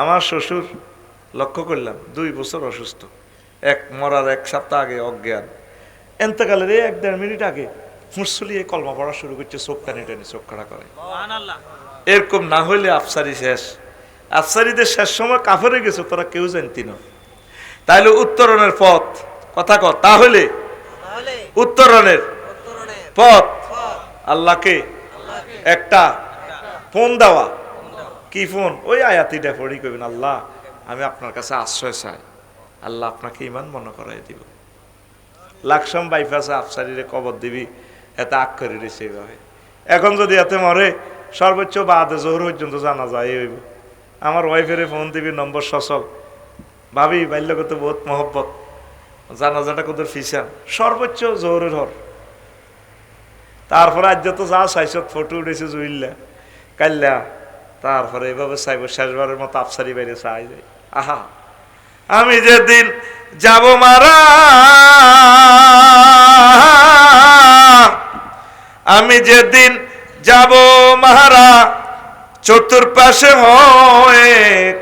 আমার শ্বশুর লক্ষ্য করলাম দুই বছর অসুস্থ। এক মরার এক সপ্তাহ আগে অজ্ঞান। এন্তকালের এই এক দেড় মিনিট আগে মুসলিয়ে কলমা পড়া শুরু করছে চোখ টানি টানি চোখ খাড়া করে। এরকম না হইলে আফসারি শেষ। আফসারিদের শেষ সময় কাফরে গেছে তোরা কেউ জানতি না। তাইলে উত্তরণের পথ কথা কর তাহলে? উত্তরণের পথ। আল্লাহকে একটা ফোন দেওয়া। কি ফোন? ওই আয়াতিটা পড়ি কইবেন, আল্লাহ, আমি আপনার কাছে আশ্রয় চাই। আল্লাহ আপনাকে ইমান মনে করাই দিব। লাকসাম বাইফাসে আফসারিরে কবর দিবি, এত করে রয়েছে এইভাবে। এখন যদি এতে মরে, সর্বোচ্চ বাদে জোহর পর্যন্ত জানা যায় হইব। আমার ওয়াইফের ফোন দিবি, নম্বর সচল। ভাবি, বাল্যগত বহুত মহব্বত, জানাজাটা কত ফিসান। সর্বোচ্চ জোহরের হর। তারপরে আজ তো যা চাইছ, ফটো উঠেছে জুইল্লা। কাল্লা তারপরে এভাবে চাইব, শেষবারের মতো আফসারি বাইরে চাই যাই আহা, আমি যেদিন যাব মারা, আমি যেদিন যাব মারা, চতুর্পাশে হয়ে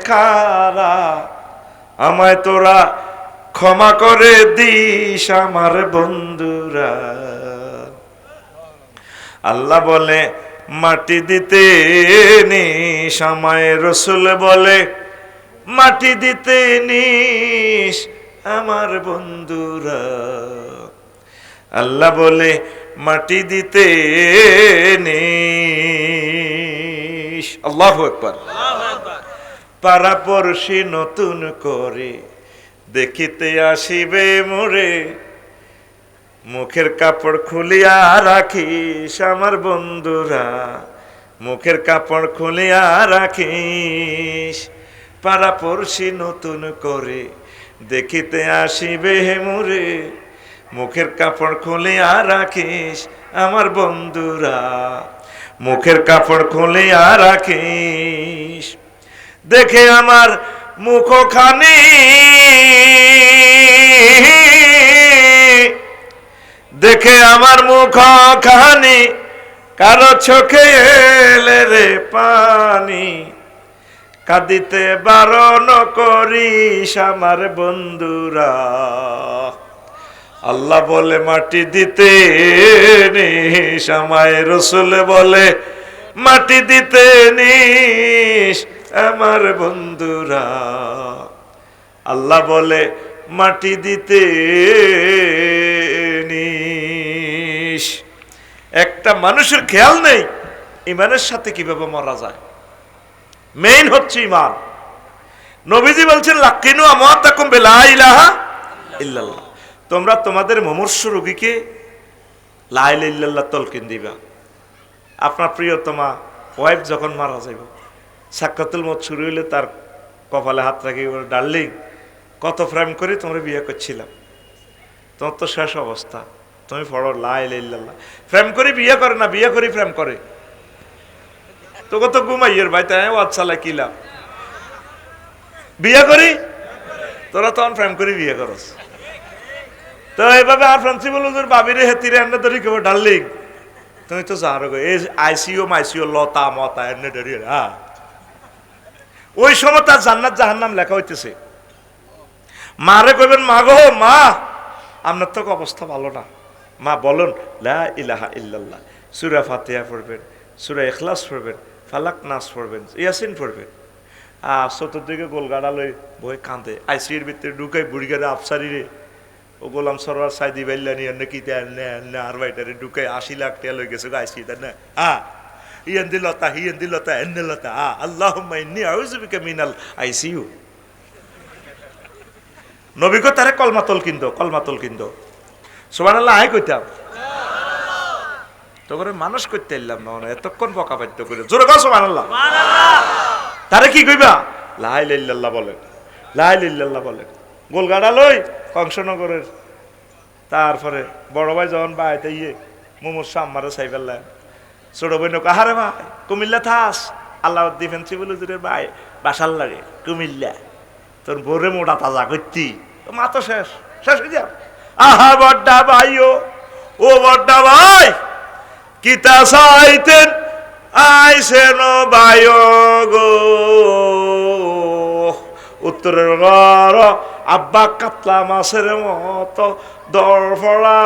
খারা, আমায় তোরা ক্ষমা করে দিস আমার বন্ধুরা। আল্লাহ বলে মাটি দিতে নি আমায় রসুল বলে, মাটি দিতে নিস আমার বন্ধুরা। আল্লাহ বলে, মাটি দিতে নিস আল্লাহ একবার পারাপড়শি নতুন করে দেখিতে আসিবে মোরে। মুখের কাপড় খুলিয়া রাখিস আমার বন্ধুরা। মুখের কাপড় খুলিয়া রাখিস। পাড়াপড়শি নতুন করে দেখিতে আসিবে মোরে। মুখের কাপড় খুলিয়া রাখিস আমার বন্ধুরা। মুখের কাপড় খুলিয়া রাখিস। দেখে আমার মুখখানি। দেখে আমার মুখ খানি কারও চোখে এলে রে পানি। কাঁদিতে বারণ করিস আমার বন্ধুরা। আল্লাহ বলে, মাটি দিতে নিস। আমায় রসুল বলে, মাটি দিতে নিস আমার বন্ধুরা। আল্লাহ বলে, মাটি দিতে নিস একটা মানুষের খেয়াল নেই, ইমানের সাথে কীভাবে মারা যায়। মেইন হচ্ছে ইমান। নবীজি বলছেন, লাকিনু আমার তাকুম বেলা ইলাহা ইল্লাল্লাহ। তোমরা তোমাদের মমর্ষ রোগীকে লাইল ইল্লাল্লাহ তলকিন দিবা। আপনার প্রিয়তমা ওয়াইফ যখন মারা যাইব, সাক্ষাতুল মত শুরু হইলে তার কপালে হাত রাখি ডার্লিং, কত ফ্রেম করে তোমরা বিয়ে করছিলাম। তোমার তো শেষ অবস্থা। তুমি পড়ো লাই লাইল্লাহ ফ্রেম করে, বিয়ে করে না, বিয়ে করে ফ্রেম করে। তোকে তো ঘুমাইয়ের ভাই, তাই ও আচ্ছা কিলাম বিয়ে করি? তোরা তখন ফ্রেম করে, বিয়ে করস। তো এইভাবে আর প্রিন্সিপাল হুজুর বাবিরে হেতিরে এনে ধরি কেউ ডার্লিং, তুমি তো জানো গো, এই আইসিও মাইসিও লতা, মতা, এনে ধরি হ্যাঁ? ওই সময় তার জান্নাত জাহান্নাম লেখা হইতেছে। মারে কইবেন, মা গো, মা আপনার তো অবস্থা ভালো না। মা, বলুন, লা ইলাহা ইল্লাল্লাহ। সুরা ফাতিহা পড়বেন, সুরা এখলাস পড়বেন, ফালাক নাস পড়বেন, ইয়াসিন পড়বেন। আর চতুর্দিকে গোলগাড়া লই বই কাঁদে। আইসির ভিতরে ঢুকাই বুড়িগারে আফসারি রে। ও গোলাম সরোয়ার সাইদি বাইল্লানি এনে কি দেয়, নে নে, আর বাইটারে ঢুকাই আশি লাখ টাকা লই গেছে আইসি না। হ্যাঁ ইয়েন দিলতা হিয়েন দিলতা এনে লতা আ আল্লাহ মিনাল আইসিইউ। নবীকে তারে কলমাতল কিনতো কলমাতল কিনতো সোমান আল্লাহ আয় কইতাম। তো করে মানুষ করতে এলাম না মানে এতক্ষণ বকা বাধ্য করে জোরে কর সোমান আল্লাহ তারে কি কইবা? লাই লাইল্লাল্লাহ বলেন লাই লাইল্লাল্লাহ বলেন। গোলগাড়া লই কংসনগরের। তারপরে বড় ভাই যখন বাইতে ইয়ে মোমোর সাম্মারে চাই ফেললেন। ছোট ভাই নৌকা হারে ভাই কুমিল্লা থাস। আল্লাহ ডিফেন্সি বলে জুড়ে ভাই বাসার লাগে কুমিল্লা। তোর ভোরে মোটা তাজা করতি। মা তো শেষ শেষ হয়ে যা আহা বড্ডা ভাইও, ও বড্ডা ভাই, কিতা চাইতেন আইসেন বায় গো। উত্তরের ঘর, আব্বা কাতলা মাছের মতো দরফড়া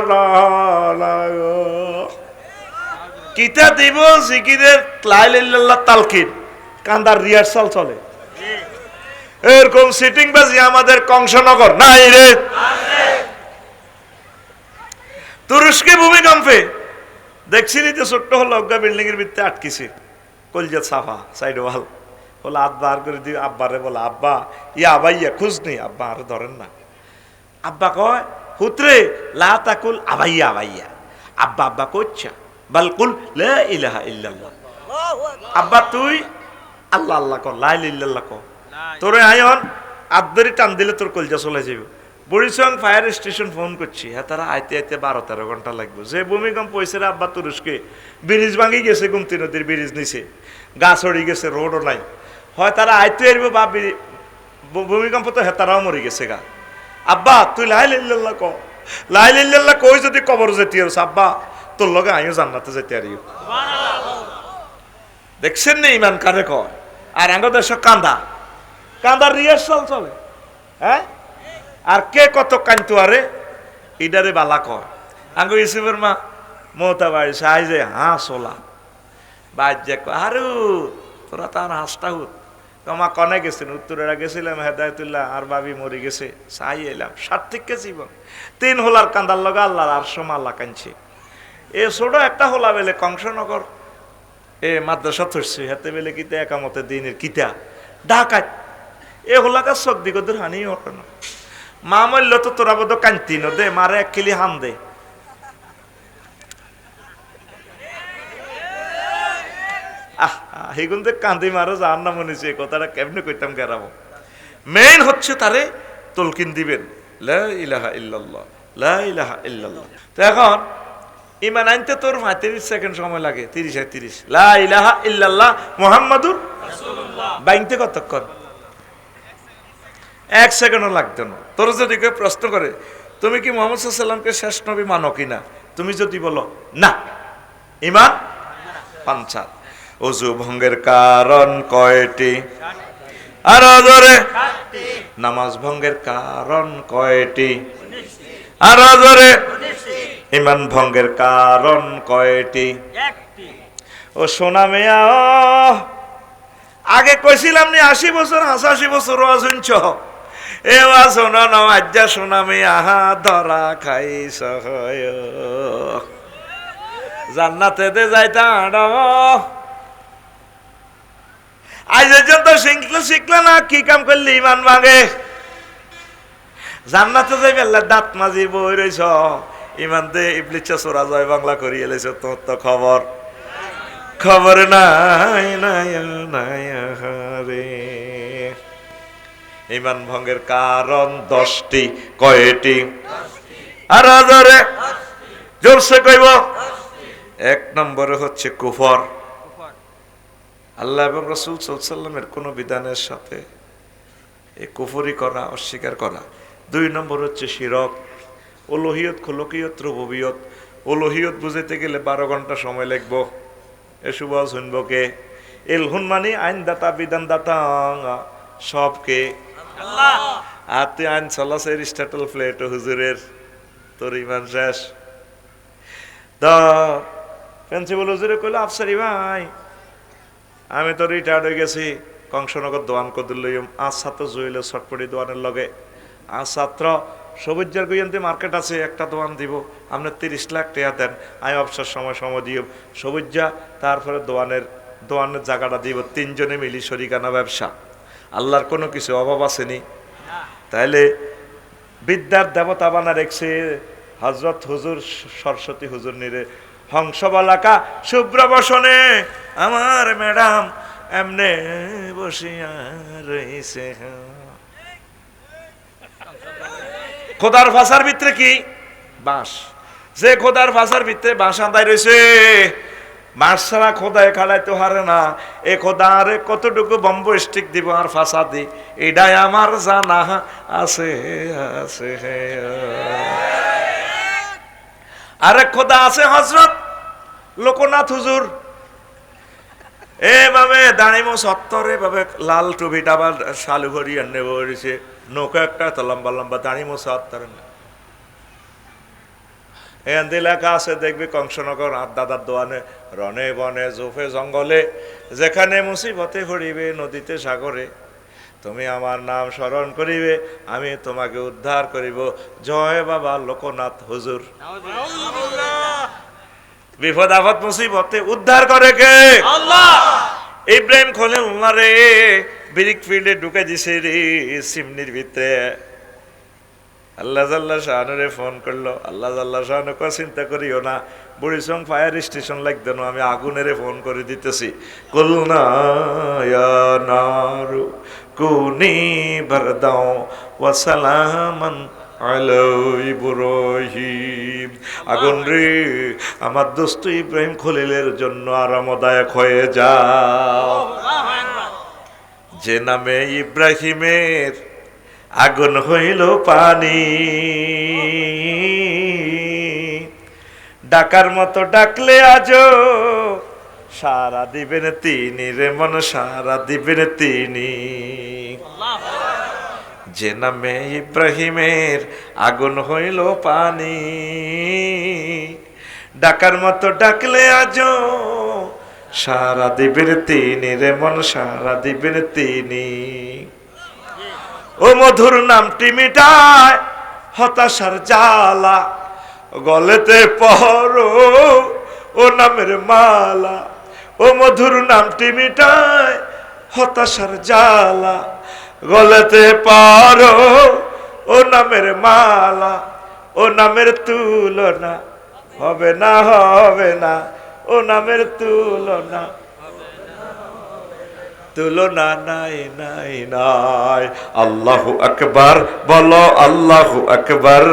কিতা দিব জিকিরের লাইল্লাহ তালকিন কান্দার রিহার্সাল চলে। এরকম সিটিং বাজি আমাদের কংসনগর নাই রে। তুরস্কে ভূমিকম্পে। দেখছিলি তো ছোট্ট হলো অজ্ঞা বিল্ডিং এর ভিতরে আটকিছে। কলজা সাফা সাইড ওয়াল বলে হাত বার করে দিই আব্বারে বলে, আব্বা, ইয়া আবাইয়া খুঁজ নেই আব্বা আরে ধরেন না। আব্বা কয়, হুতরে, লা আবাইয়া আবাইয়া। আব্বা আব্বা কচ্ছা বালকুল লা ইলাহা ইল্লাল্লাহ। আব্বা, তুই আল্লাহ আল্লাহ কর, লা ইল্লাল্লাহ কর। তোরে আয়ন আদরি টান দিলে তোর কলজা চলে যাবে বরিশং ফায়ার স্টেশন ফোন করছি হ্যাঁ তারা আইতে আইতে বারো তেরো ঘণ্টা লাগবে। যে ভূমিকম্প হয়েছে আব্বা তুরস্কে ব্রিজ ভাঙি গেছে গুমতি নদীর ব্রিজ নিচে। গাছ হড়ি গেছে রোডও নাই। হয় তারা আইতে আসব বা ভূমিকম্প তো হেতারাও মরে গেছে গা। আব্বা তুই লাই লিল্লাল্লাহ ক লাই লিল্লাল্লাহ কই যদি কবর যেতে আর আব্বা তোর লগে আমিও জান্নাতে যেতে আরিও দেখছেন নি ইমান কারে কয়? আর আঙ্গ দেশ কান্দা। কান্দার রিহার্সাল চলে হ্যাঁ? আর কে কত কান্তু আরে? ইডারে বালা কয় আঙ্গ ইসুফের মা মমতা বাড়ি সাই যে হাঁস ওলা। বাজ যে কয়, আরু তোরা তার হাঁসটা হুত। তোমা কনে গেছেন? উত্তরেরা গেছিলাম হেদায়তুল্লাহ আর বাবি মরি গেছে। সাই এলাম সার্থিককে জীবন? তিন হোলার কান্দার লগা আল্লাহর আর সময় আল্লাহ কানছে এ ছোট একটা হোলা বেলে কংসনগর এ মাদ্রাসা থরছে হাতে বেলে কিতা একামতে দিনের কিতা? ডাকাত এ হোলাকা চোখ দিগদের হানি মা মল্ল তো তোরা বোধ কান্তি ন দে মারে এক কিলি হান দে। হেগুন তো কান্দি মারো যার নাম মনে হচ্ছে, এই কথাটা কেমনে কইতাম গেরাবো মেইন হচ্ছে তারে তলকিন দিবেন। লা ইলাহা ইল্লাল্লাহ লা ইলাহা ইল্লাল্লাহ। তো এখন ইমান আনতে তোর পঁয়ত্রিশ সেকেন্ড সময় লাগে তিরিশ তিরিশ লা ইলাহা ইল্লাল্লাহ মোহাম্মদুর বাইনতে কতক্ষণ? এক সেকেন্ডও লাগতো না। তোর যদি কেউ প্রশ্ন করে তুমি কি মোহাম্মদ সাল্লামকে শেষ নবী মানো কি না? তুমি যদি বলো না। ইমান? পাঞ্চাল অজু ভঙ্গের কারণ কয়টি? আর ধরে নামাজ ভঙ্গের কারণ কয়টি? আর ধরে ইমান ভঙ্গের কারণ কয়টি? ও সোনা মেয়া আগে কইছিলাম নি আশি বছর হাসাশি বছর শুনছ এ ওয়া শোনা না আজ্জা সোনা মেয়া আহা ধরা খাই সহয় জান্নাতে দে যাইতা আজ পর্যন্ত শিখলে শিখলে না, কি কাম করলি ইমান ভাঙে জান্নাতে যাই বেলা দাঁত মাজি বই রইছ। ইমান দে ইবলিচ্ছা চোরা জয় বাংলা করি এলেছ তোর তো খবর। খবর নাই নাই নাই রে ইমান ভঙ্গের কারণ দশটি। কয়টি? আর জোরসে কইব? এক নম্বরে হচ্ছে কুফর। আল্লাহ এবং রসুল সাল্লামের কোনো বিধানের সাথে এই কুফরি করা, অস্বীকার করা। দুই নম্বর হচ্ছে শিরক। ওলোহিয়ত, খোলকিয়ত রুবিয়ত ওলোহিয়ত বুঝাইতে গেলে বারো ঘণ্টা সময় লাগব। কে? এলহুন মানে আইনদাতা, বিধানদাতা, সবকে আর তুই হুজুরের। তোর ইমান শেষ। প্রিন্সিপাল হুজুরে কইলো, আফসারি ভাই, আমি তো রিটায়ার্ড হয়ে গেছি। কংসনগর দোয়ান কদুল লইম। আজ ছাত্র জুইলে ছটপটি দোয়ানের লগে। আজ ছাত্র সবুজার গুইয়ান্তি মার্কেট আছে, একটা দোয়ান দিব। আপনি তিরিশ লাখ টাকা দেন। আমি অবসর সময় সময় দিও। সবুজা, তারপরে দোয়ানের দোয়ানের জায়গাটা দিব। তিনজনে মিলি শরিকানা ব্যবসা। আল্লাহর কোনো কিছু অভাব আসেনি। তাইলে বিদ্যার দেবতা বানা রেখছে হজরত হুজুর সরস্বতী হুজুর নিরে, হংসবালাকা, শুভ্র বসনে, আমার ম্যাডাম এমনে বসিয়া রইছে। খোদার ভাষার ভিতরে কি? বাঁশ। যে খোদার ভাষার ভিতরে বাঁশ আদায় রয়েছে ছাড়া খোদায় খাড়াইতে হারে না। এ খোদা আরে কতটুকু বম্ব স্টিক দিব আর ফাঁসা দি এটাই আমার জানা আছে আছে। আরে খোদা আছে হজরত? লোকনাথ হুজুর। এভাবে দাঁড়িমো সত্তরে ভাবে লাল টুপিটা আবার শালু ঘড়ি বসেছে। নৌকা একটা তো লম্বা লম্বা, দাঁড়িমো সত্তর দিয়ে লেখা আছে, দেখবি কংসনগর আর দাদার দোয়ানে রনে বনে, জোফে জঙ্গলে, যেখানে মুসিবতে হরিবে, নদীতে সাগরে। তুমি আমার নাম স্মরণ করিবে, আমি তোমাকে উদ্ধার করিব। জয় বাবা লোকনাথ হুজুর। বিপদ আপদ মুসিবতে উদ্ধার করে কে? ইব্রাহিম খোলে উনারে ব্রিক ফিল্ডে ঢুকে দিছে রে, সিমনির ভিতরে। আল্লাহ জাল্লা শাহানুরে ফোন করল। আল্লাহ জাল্লা শাহানু কো চিন্তা করিও না বুড়িসং ফায়ার স্টেশন লাগতো না আমি আগুনেরে ফোন করে দিতেছি। কুলনা নারু কুনি বারদাও ওয়া সালামান আলো ইব্রাহিম আগুন রে আমার দোস্ত ইব্রাহিম খলিলের জন্য আরামদায়ক হয়ে যাও। যে নামে ইব্রাহিমের আগুন হইল পানি। ডাকার মতো ডাকলে আজো সারা দিবেন তিনি রে মন, সারা দিবেন তিনি। যে নামে ইব্রাহিমের আগুন হইল পানি। ডাকার মতো ডাকলে আজো সারা দিবেন তিনি রে মন, সারা দিবেন তিনি। ও মধুর নামটি মিটায় হতাশার জালা গলেতে পহরো ও নামের মালা। ও মধুর নামটি মিটায় হতাশার জ্বালা, গলেতে পারো ও নামের মালা। ও নামের তুলনা হবে না হবে না, ও নামের তুলনা তুলনা নাই নাই নাই। আল্লাহু আকবার বলো আল্লাহু আকবার।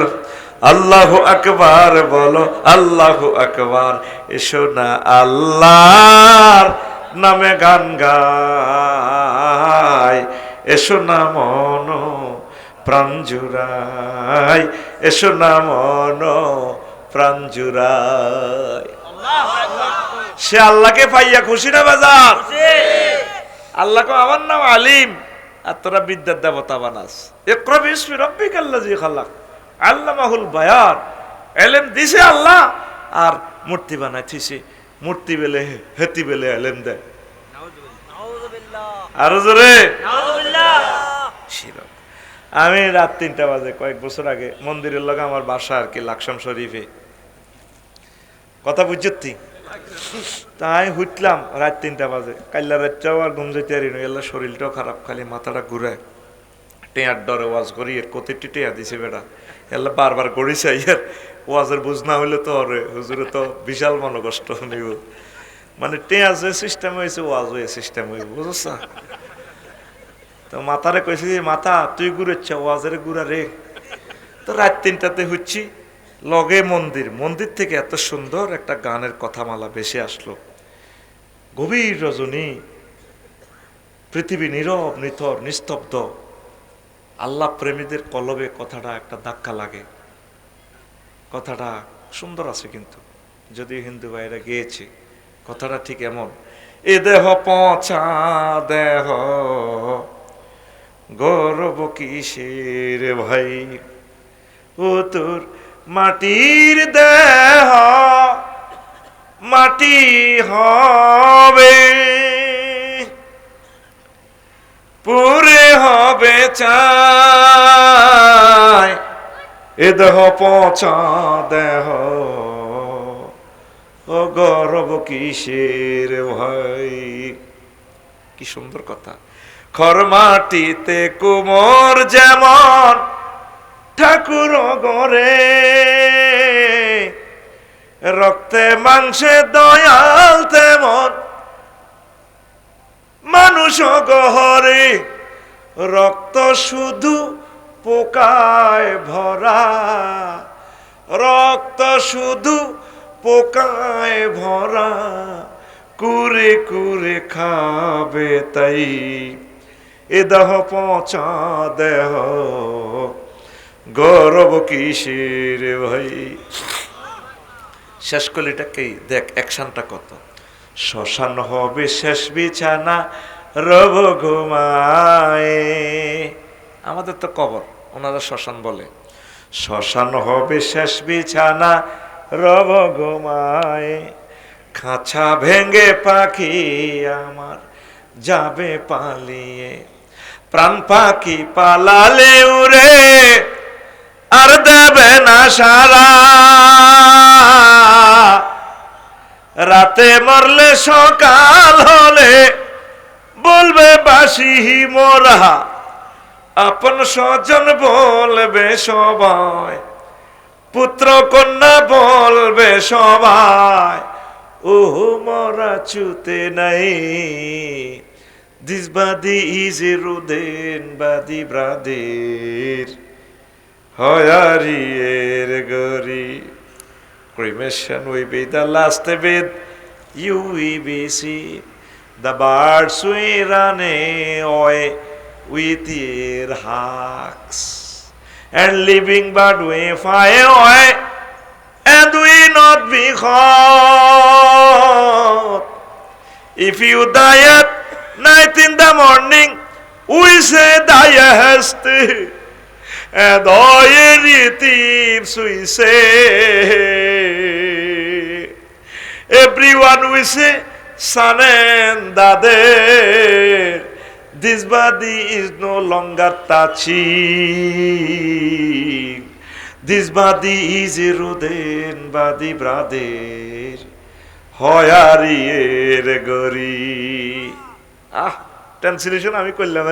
আল্লাহু আকবার বলো আল্লাহু আকবার। এসো না আল্লাহর নামে গান গাই। এসো না মন প্রাণ জুড়াই। এসো না মন প্রাণ জুড়াই। সে আল্লাহকে পাইয়া খুশি না বাজার? আল্লাহ কো আমার নাম আলিম। আর তোরা বিদ্যার দেবতা বানাস। ইকরাবি ইসমি রাব্বিকা আল্লাযী খালাক। আল্লামাহুল বায়ান। এলেম দিছে আল্লাহ, আর মূর্তি বানাই থিছে মূর্তি বেলে হেতি বেলে এলেম দেয়। আরও জোরে। ছিল আমি রাত তিনটা বাজে, কয়েক বছর আগে মন্দিরের লগে আমার বাসা আর কি, লাকসাম শরীফে। কথা বুঝছি তাই হুটলাম রাত তিনটা বাজে। কাল্লা রাতটাও আর ঘুম যেতে পারি না এলা শরীরটাও খারাপ, খালি মাথাটা ঘুরায় টেয়ার ডরে ওয়াজ করি, এর কতিটি টেয়া দিছে বেটা। এলা বারবার করি চাই আর ওয়াজের বুঝ না হইলে তো অরে হুজুরে তো বিশাল মনে কষ্ট নিব মানে টেয়া যে সিস্টেম হয়েছে ওয়াজ হয়ে সিস্টেম হইব বুঝছ তো মাথারে কইছে যে, মাথা, তুই ঘুরেছ ওয়াজের ঘুরা রে। তো রাত তিনটাতে হচ্ছি লগে মন্দির। মন্দির থেকে এত সুন্দর একটা গানের কথামালা ভেসে আসলো। গভীর রজনী, পৃথিবী নীরব, নিথর, নিস্তব্ধ। আল্লাহ প্রেমীদের কলবে কথাটা একটা ধাক্কা লাগে। কথাটা সুন্দর আছে কিন্তু। যদিও হিন্দু ভাইরা গিয়েছে, কথাটা ঠিক এমন। এ দেহ পচা দেহ, গৌরব কিসের ভাই? ও তোর মাটির দেহ মাটি হবে। পুরে হবে চাই। এ দেহ পচা দেহ। ও গরব কিসের ভাই কি সুন্দর কথা। খর মাটিতে কুমোর যেমন ঠাকুর গরে। রক্তে, মাংসে দয়াল তেমন মানুষ গহরে, রক্ত শুধু পোকায় ভরা। রক্ত শুধু পোকায় ভরা। কুরে কুরে খাবে তাই। এ দেহ পচা দেহ। গৌরব কিসের ভাই? শেষ কলিটাকেই দেখ অ্যাকশনটা কত? শ্মশান হবে শেষ বিছানা, রব ঘুমায়। আমাদের তো কবর, ওনারা শ্মশান বলে। শ্মশান হবে শেষ বিছানা, রব ঘুমায়। খাঁচা ভেঙে পাখি আমার যাবে পালিয়ে। প্রাণ পাখি পালালে উড়ে আর দেবে না সারা। রাতে মরলে সকাল হলে বলবে বাসি মোরা। আপন স্বজন বলবে সবাই, পুত্র কন্যা বলবে সবাই ও মরা চুতে নাই। দিস বাদি ইজ রুদেন বাদি ব্রাদের। হয়ারিয়ের গরি will be the last bit you will be see. The birds will run away with their hawks. And living bird will fly away and will not be caught. If you die at night in the morning, we say die. Say, everyone we say, son and daughter, this body is no longer touching. This body is a Ruden body brother. হয়ারিয়ের গরি আহ translation আমি করলাম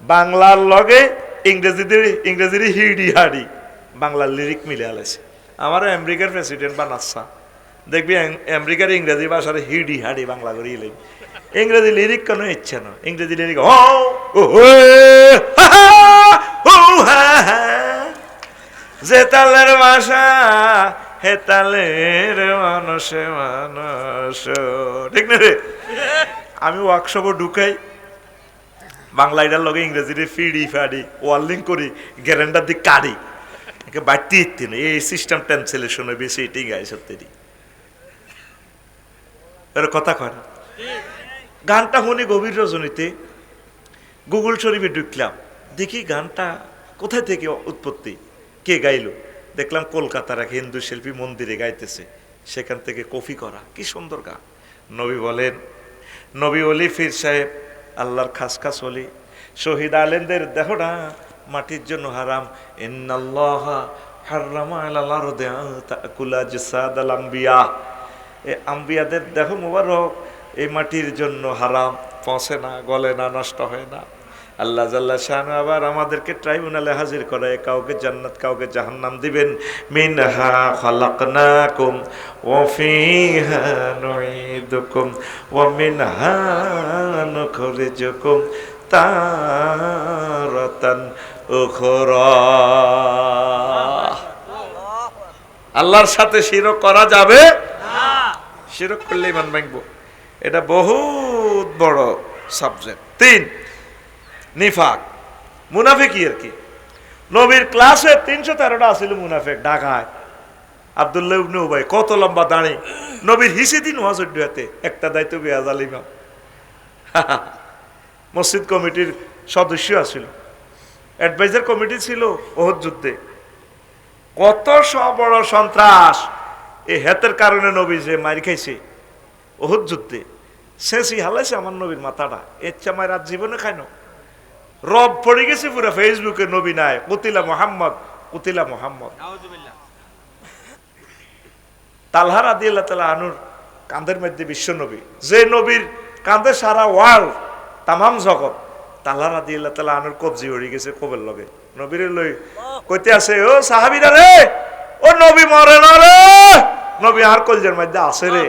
বাংলার লগে ইংরেজিদের ইংরেজির হিডি হাডি। বাংলার lyric মিলে আলাইছে আমার আমেরিকার প্রেসিডেন্ট বানাচ্ছা। দেখবি আম- আমেরিকার ইংরেজি ভাষার হিডি হাডি বাংলা করে ইলেন ইংরেজি লিরিক কেন ইচ্ছে না ইংরেজি লিরিক হা, হা, ও, হা, হা। যে তালের ভাষা হে তালের মানুষে মানুষ ঠিক না রে? আমি ওয়ার্কশপে ঢুকাই বাংলা এটার লগে ইংরেজিতে ফিডি ফাডি ওয়ার্লিং করি গ্যারেন্ডার দি কাড়ি একে বাড়তি ইত্তি না, এই সিস্টেম ট্রান্সলেশনে বেশি এটাই গায়ে সত্যি এর কথা কয় না? গানটা শুনি গভীর রজনীতে, গুগল শরীফে ঢুকলাম, দেখি গানটা কোথায় থেকে উৎপত্তি, কে গাইলো? দেখলাম কলকাতার এক হিন্দু শিল্পী মন্দিরে গাইতেছে, সেখান থেকে কফি করা, কি সুন্দর গান। নবী বলেন, নবী অলি ফির সাহেব আল্লাহর খাস খাস হলি। শহীদ আলেনদের দেখো না মাটির জন্য হারাম। ইন্নাল্লাহ আরদে তাকুলা জিসাদাল আম্বিয়া। এ আম্বিয়াদের দেখো মুবারক এই মাটির জন্য হারাম। পচে না, গলে না, নষ্ট হয় না। আল্লাহ জাল্লা শাহ আবার আমাদেরকে ট্রাইব্যুনালে হাজির করে, কাউকে জান্নাত, কাউকে জাহান্নাম দিবেন। মিনহা খালাকনাকুম ওয়া ফিহা নুঈদুকুম ওয়া মিনহা নুখরিজুকুম তারাতান উখরা। আল্লাহর সাথে শিরক করা যাবে? শিরক করলে ইমান ভাঙবো। এটা বহুত বড় সাবজেক্ট তিন নিফাক মুনাফিক আর কি। নবীর ক্লাসে তিনশো তেরোটা আসিল মুনাফেক ঢাকায়। আবদুল্লাহ কত লম্বা দাঁড়ি। নবীর হিসে দিন ওয়াজুদ্দাতে একটা দায়িত্ব বেয়াজ আলিমা। মসজিদ কমিটির সদস্য আছিল। অ্যাডভাইজার কমিটি ছিল ওহদ যুদ্ধে। কত বড় সন্ত্রাস। এই হেতের কারণে নবী যে মার খাইছে ওহুদ যুদ্ধে। শেষই হালাইছে আমার নবীর মাথাটা। এর চেয়ে মায়ের আর জীবনে খায় না। রব পড়ে গেছে পুরো ফেসবুকে নবী নাই। কুতিলা মোহাম্মদ কুতিলা মোহাম্মদ। তালহার আদি আল্লাহ তালা আনুর কান্দের মধ্যে বিশ্ব নবী। যে নবীর কান্দে সারা ওয়ার্ল্ড তামাম জগৎ তালহার আদি আল্লাহ তালা আনুর কবজি হয়ে গেছে কবের লগে। নবীরে লই কইতে আছে ও সাহাবিরা রে ও নবী মরে না রে নবী আর কলজের মধ্যে আছে রে।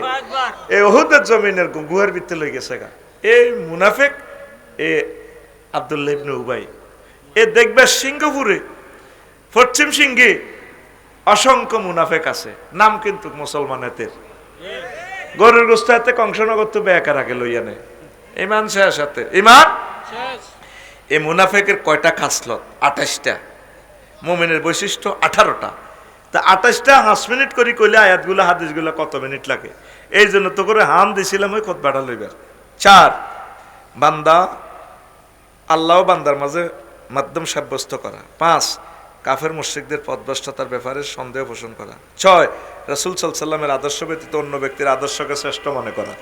এই ওহুদের জমিনের গুহার ভিতরে লই গেছে গা। এই মুনাফেক এ আব্দুল্লাহ ইবনে উবাই। এ দেখবে সিঙ্গাপুরে পশ্চিম সিংহে অসংখ্য মুনাফেক আছে। নাম কিন্তু মুসলমানেদের গরুর গোস্ত হাতে কংসনগর তো বেকার আগে লইয়া নেয়। ইমান শেষ সাথে ইমান এই মুনাফেকের কয়টা খাসলত? আঠাশটা। মোমেনের বৈশিষ্ট্য আঠারোটা। তা আঠাশটা পাঁচ মিনিট করে কইলে আয়াতগুলো হাদিসগুলো কত মিনিট লাগে? এই জন্য তো করে হাম দিছিলাম ওই খোদ বাড়া লইবার। চার বান্দা আল্লাহ বান্দার মাঝে মাধ্যম সাব্যস্ত করা। পাঁচ, কাফের মুশ্রিকদের পদভ্রষ্টতার ব্যাপারে সন্দেহ পোষণ করা। ছয়, রসুল সাল্লামের আদর্শ ব্যতীত অন্য ব্যক্তির আদর্শকে শ্রেষ্ঠ মনে করা।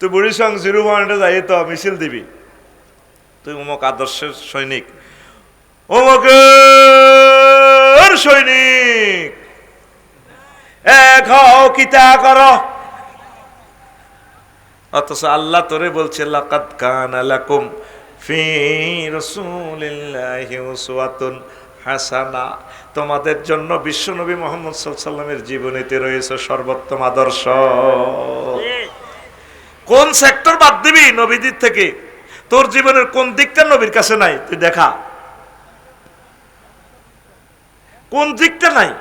তুই বুড়ি সং জিরো পয়েন্টে যাই তো, মিছিল দিবি। তুই অমুক আদর্শের সৈনিক। অমুকের সৈনিক। এক হও কিতা কর। অথচ আল্লাহ তোরে বলছে, লাকাদ কানা লাকুম ফি রাসূলিল্লাহি উসওয়াতুন হাসানা। তোমাদের জন্য বিশ্বনবী মোহাম্মদ সাল্লামের জীবনীতে রয়েছে সর্বোত্তম আদর্শ। কোন সেক্টর বাদ দিবি নবীদের থেকে? তোর জীবনের কোন দিকটা নবীর কাছে নাই? তুই দেখা। কোন দিকটা নাই?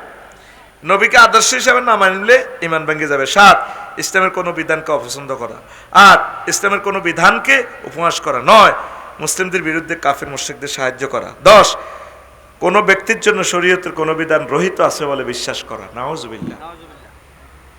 নবীকে আদর্শ হিসাবে না মানলে ইমান ভেঙে যাবে। সাত, ইসলামের কোনো বিধানকে অপছন্দ করা। আট, ইসলামের কোনো বিধানকে উপহাস করা। নয় মুসলিমদের বিরুদ্ধে কাফের মুশ্রিকদের সাহায্য করা। দশ, কোনো ব্যক্তির জন্য শরীয়তের কোনো বিধান রহিত আছে বলে বিশ্বাস করা। নাউজুবিল্লাহ।